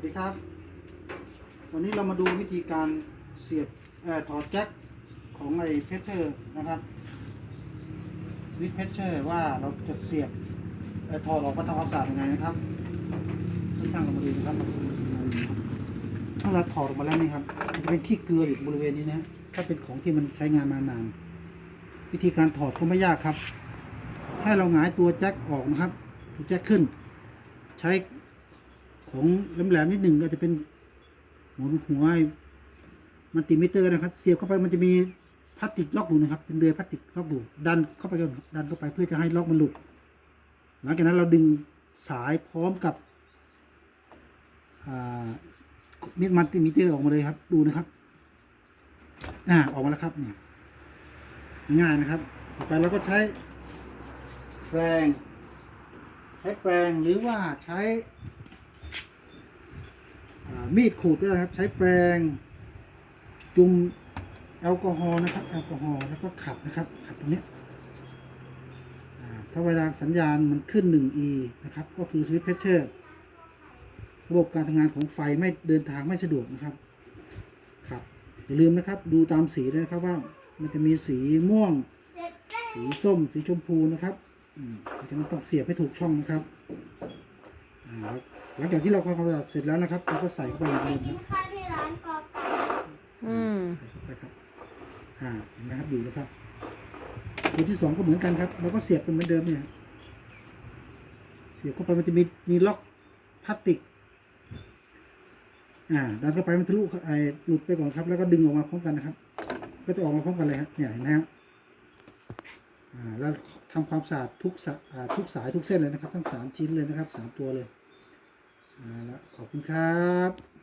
วัสดีครับ วันนี้เรามาดูวิธีการเสียบอถอดแจ็คของไอ้เพชเชอร์นะครับสวิตช์เพชเชอร์ว่าเราจะเสียบอถอดออกมาทำความสะอาดยังไงนะครับท่านช่างเรามาดูนะครับถ้าเราถอดออกมาแล้วนี่ครับจะเป็นที่เกลืออยู่บริเวณนี้นะฮะถ้าเป็นของที่มันใช้งานมานานวิธีการถอดก็ไม่ยากครับ ให้เราหงายตัวแจ็คออกนะครับตัวแจ็คขึ้น ใช้ ของแหลมๆนิดหนึ่งก็จะเป็นหัวหัวมันติมิเตอร์นะครับ เสียบเข้าไปมันจะมีพลาสติกล็อกอยู่นะครับ เป็นเดือยพลาสติกล็อกอยู่ดันเข้าไปก่อนดันเข้าไปเพื่อจะให้ล็อกมันหลุด หลังจากนั้นเราดึงสายพร้อมกับมิดมันติมิเตอร์ออกมาเลยครับ ดูนะครับ อ่าออกมาแล้วครับเนี่ยง่ายนะครับ ต่อไปเราก็ใช้แปรงใช้แปรงหรือว่าใช้ มีดขูดก็ได้ครับ ใช้แปรงจุ่มแอลกอฮอล์นะครับ แอลกอฮอล์แล้วก็ขัดนะครับ ขัดตรงนี้ยอ่าถ้าเวลาสัญญาณมันขึ้น 1e นะครับ ก็คือสวิตช์เพชเชอร์ระบบการทำงานของไฟไม่เดินทางไม่สะดวกนะครับครับอย่าลืมนะครับ ดูตามสีด้วยนะครับว่ามันจะมีสีม่วง สีส้ม สีชมพูนะครับอืมเพราะฉะนั้นต้องเสียบให้ถูกช่องนะครับ หลังจากที่เราทำความสะอาดเสร็จแล้วนะครับเราก็ใส่เข้าไปอย่างเดิมคกิรันบข้าวที่ร้านกอไก่อืมใส่เข้าไปครับอ่าเห็นไหมครับดูนะครับตัวที่สองก็เหมือนกันครับเราก็เสียบเป็นเหมือนเดิมเนี่ยเสียบเข้าไปมันจะมีมีล็อกพลาสติกอ่าดันเข้าไปมันทะลุไอ้หลุดไปก่อนครับ แล้วก็ดึงออกมาพร้อมกันนะครับ ก็จะออกมาพร้อมกันเลยครับเนี่ยเห็นไหมครับอ่าแล้วทำความสะอาดทุกสะอ่าทุกสายทุกเส้นเลยนะครับ ทั้งสามชิ้นเลยนะครับสามตัวเลย มาแล้วขอบคุณครับ